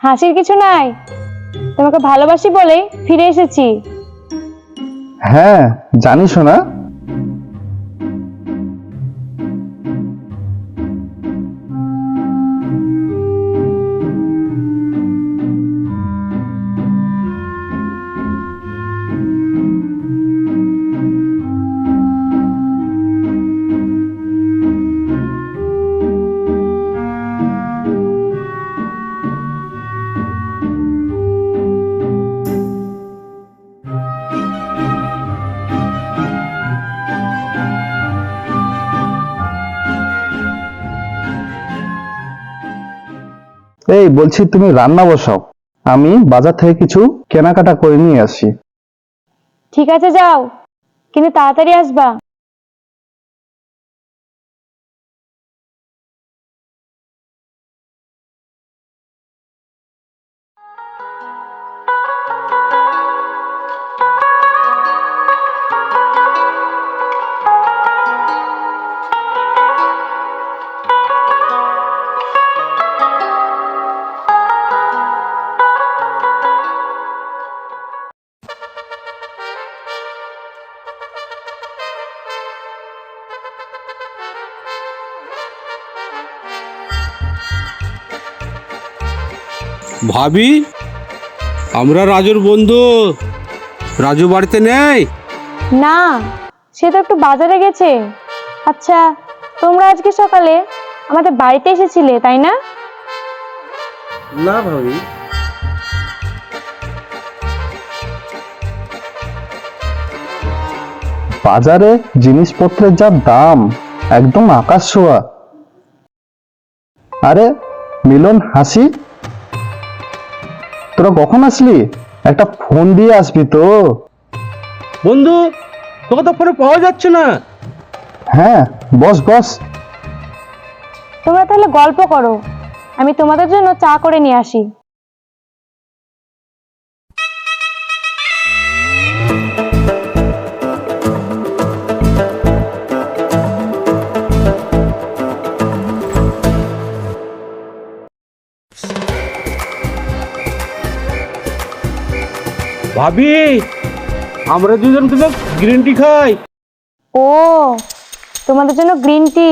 হাসির কিছু নাই? তোমাকে ভালোবাসি বলে ফিরে এসেছি। হ্যাঁ জানিস না এই, বলছি তুমি রান্না বসাও। আমি বাজার থেকে কিছু কেনাকাটা করে নিয়ে আসি। ঠিক আছে, যাও। কিন্তু তাড়াতাড়ি আসবা। ভাবি আমরা রাজুর বন্ধু। রাজু বাড়িতে নেই? না সে তো একটু বাজারে গেছে। আচ্ছা তোমরা আজকে সকালে আমাদের বাড়িতে এসেছিলে তাই না? না ভাবি। বাজারে জিনিসপত্রের যা দাম একদম আকাশ ছোঁয়া। আরে মিলন হাসি? তোরা কখন আসলি? একটা ফোন দিয়ে আসবি তো। বন্ধু তোকে তো ফোনে পাওয়া যাচ্ছে না। হ্যাঁ বস বস। তোমরা তাহলে গল্প করো। আমি তোমাদের জন্য চা করে নিয়ে আসি। ভাবি আমরা দুজন কিন্তু গ্রিন টি খাই। ও তোমাদের জন্য গ্রিন টি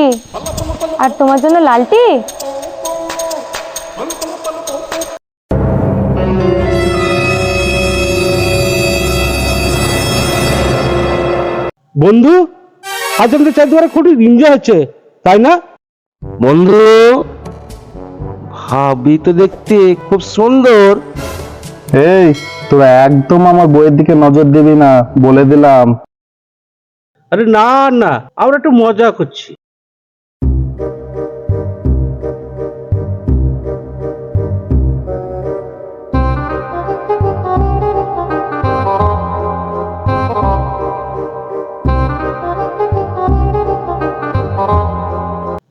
আর তোমার জন্য লাল টি বন্ধু আজ আমাদের চারদিকে খুব এনজয় হচ্ছে তাই না? বন্ধু ভাবি তো দেখতে খুব সুন্দর। এই তোরা একদম আমার বইয়ের দিকে নজর দিবি না, বলে দিলাম। আরে না না, আমরা একটু মজা করছি।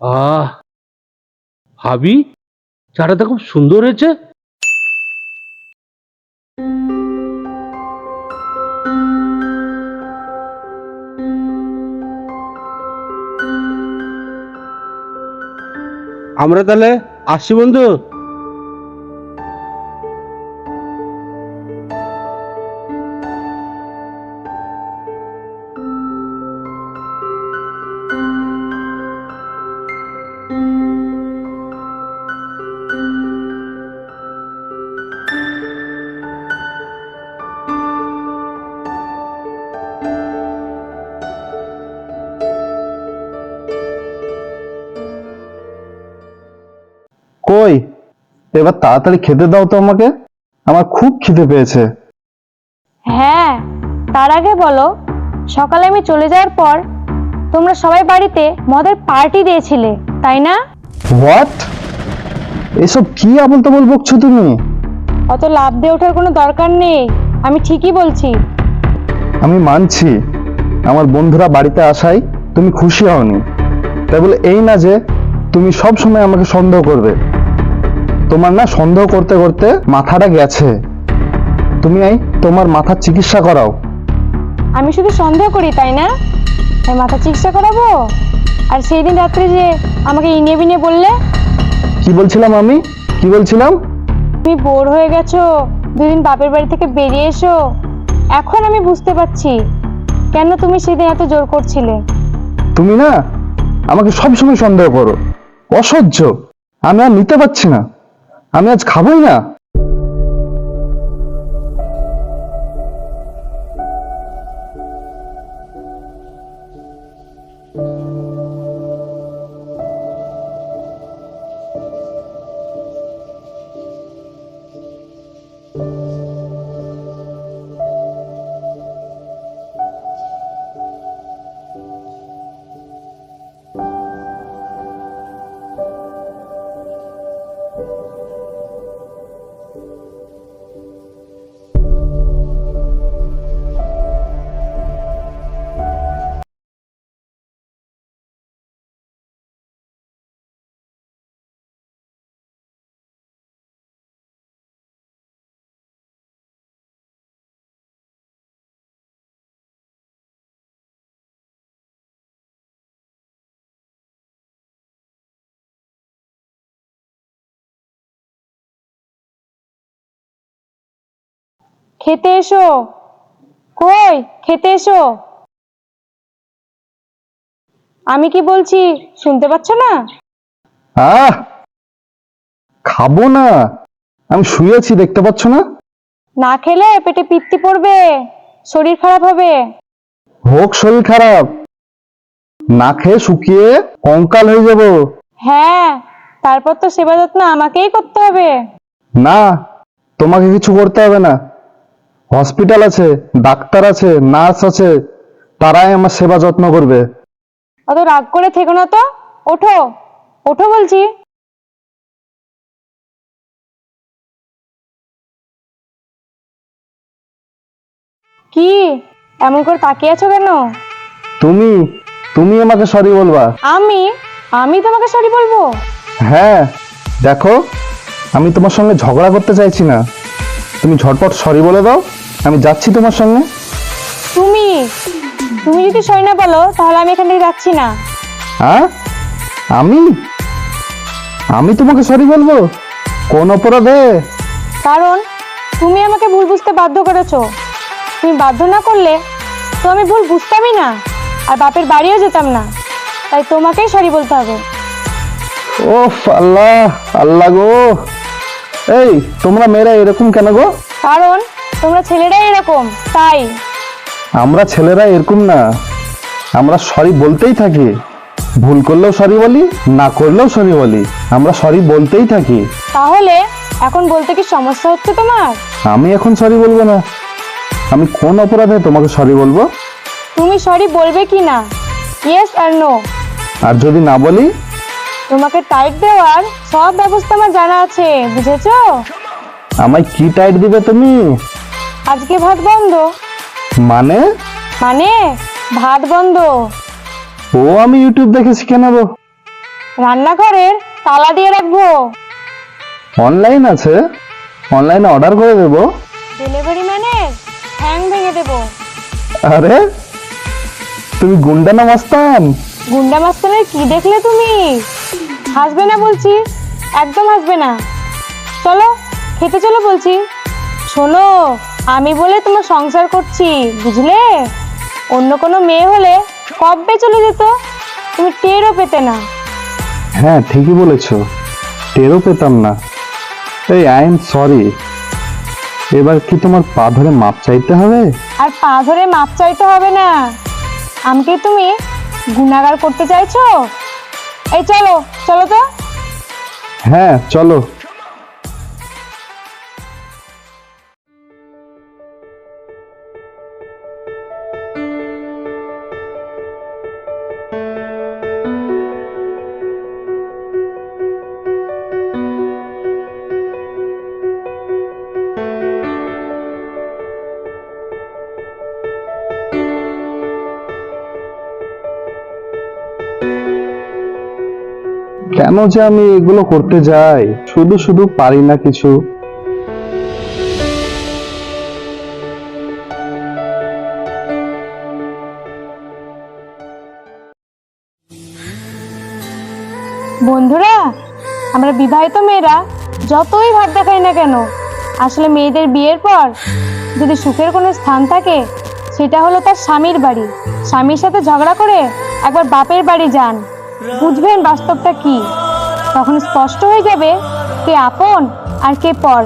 আহ, ভাবি চারাটা খুব সুন্দর হয়েছে। আমরা তাহলে আসছি বন্ধু এবার তাড়াতাড়ি খেতে দাও তো আমাকে। আমার খুব খিদে পেয়েছে। হ্যাঁ তার আগে বলো সকালে আমি চলে যাওয়ার পর তোমরা সবাই বাড়িতে মদের পার্টি দিয়েছিলে তাই না? হোয়াট এসব কি আবল তাবল বকছো তুমি? অত লাভ দিয়ে ওঠার কোনো দরকার নেই আমি ঠিকই বলছি। আমি মানছি আমার বন্ধুরা বাড়িতে আসায় তুমি খুশি হওনি। তাই বলে এই না যে তুমি সব সময় আমাকে সন্দেহ করবে। তোমার না সন্দেহ করতে করতে মাথাটা গেছে। তুমি এই তোমার মাথার চিকিৎসা করাও। আমি শুধু সন্দেহ করি তাই না? তাই মাথা চিকিৎসা করাবো? আর সেই দিন রাত্রে যে আমাকে ইনিয়ে বিনিয়ে বললে? কি বলছিলাম আমি? কি বলছিলাম? তুমি বোর হয়ে গেছো দুদিন বাপের বাড়ি থেকে বেরিয়ে এসো। এখন আমি বুঝতে পারছি কেন তুমি সেদিন এত জোর করছিলে। তুমি না আমাকে সবসময় সন্দেহ করো। অসহ্য। আমি আর নিতে পারছি না। আমি আজ খাবোই না। খেতে এসো। কই? খেতে এসো। আমি কি বলছি শুনতে পাচ্ছ না? আহ! খাব না। আমি শুয়েছি দেখতে পাচ্ছ না? না খেলে পেটে পিত্তি পড়বে শরীর খারাপ হবে। হোক শরীর খারাপ। না খেয়ে শুকিয়ে কঙ্কাল হয়ে যাব। হ্যাঁ তারপর তো সেবা যত্ন আমাকেই করতে হবে। না তোমাকে কিছু করতে হবে না। হসপিটাল আছে ডাক্তার আছে নার্স আছে তারাই আমার সেবা যত্ন করবে। অত রাগ করে থেকো না তো। ওঠো ওঠো বলছি। কি? এমন করে তাকিয়ে আছো কেন? তুমি তুমি আমাকে সরি বলবা। আমি? আমি তোমাকে সরি বলব? হ্যাঁ দেখো আমি তোমার সঙ্গে ঝগড়া করতে চাইছি না। তুমি ঝটপট সরি বলে দাও। আমি যাচ্ছি তোমার সঙ্গে। তুমি তুমি যদি সরি না বলো তাহলে আমি এখান থেকে যাচ্ছি না। হ্যাঁ? আমি? আমি তোমাকে সরি বলব? কোন অপরাধে? কারণ তুমি আমাকে ভুল বুঝতে বাধ্য করেছ। তুমি বাধ্য না করলে তো আমি ভুল বুঝতামই না আর বাপের বাড়িও যেতাম না। তাই তোমাকেই সরি বলতে হবে। ও আল্লাহ আল্লাহ গো। এই তোমরা মেয়েরা এরকম কেন গো? কারণ তোমরা ছেলেরাই এরকম তাই। আমরা ছেলেরা এরকম না। আমরা সরি বলতেই থাকি। ভুল করলেও সরি বলি না করলেও সরি বলি। আমরা সরি বলতেই থাকি। তাহলে এখন বলতে কি সমস্যা হচ্ছে তোমার? আমি এখন সরি বলব না। আমি কোন অপরাধে তোমাকে সরি বলব? তুমি সরি বলবে কি না? ইয়েস আর নো আর যদি না বলি? তোমাকে টাইট দেওয়ার সব ব্যবস্থা আমার জানা আছে বুঝেছ? আমায় কি টাইট দিবে তুমি? আজকে ভাত বন্ধ। মানে? মানে ভাত বন্ধ। ও আমি ইউটিউব দেখে শিখে নেব। রান্নাঘরের তালা দিয়ে রাখব। অনলাইন আছে? অনলাইনে অর্ডার করে দেবো? ডেলিভারি ম্যানের হ্যাং ভেঙে দেবো। আরে? তুমি গুন্ডা না মাস্তান? গুন্ডা মাস্তানের কি দেখলে তুমি? হাসবে না বলছি একদম হাসবে না। চলো খেতে চলো বলছি। শোনো আমি বলে তোমার সংসার করছি বুঝলে? অন্য কোনো মেয়ে হলে কবে চলে যেত? তুমি টেরও পেতে না। হ্যাঁ ঠিকই বলেছ। টেরও পেতাম না। এই আই এম সরি এবার কি তোমার পা ধরে মাপ চাইতে হবে? আর পা ধরে মাপ চাইতে হবে না। আমাকে তুমি গুণাগার করতে চাইছো? এই চলো চলো তো। হ্যাঁ চলো। কেন যে আমি এগুলো করতে যাই? শুধু শুধু পারি না কিছু। বন্ধুরা, আমরা বিবাহিত মেয়েরা যতই ভাগ দেখাই না কেন, আসলে মেয়েদের বিয়ের পর যদি সুখের কোনো স্থান থাকে, সেটা হলো তার স্বামীর বাড়ি। স্বামীর সাথে ঝগড়া করে একবার বাপের বাড়ি যান। বুঝবেন বাস্তবটা কি? তখন স্পষ্ট হয়ে যাবে কে আপন আর কে পর।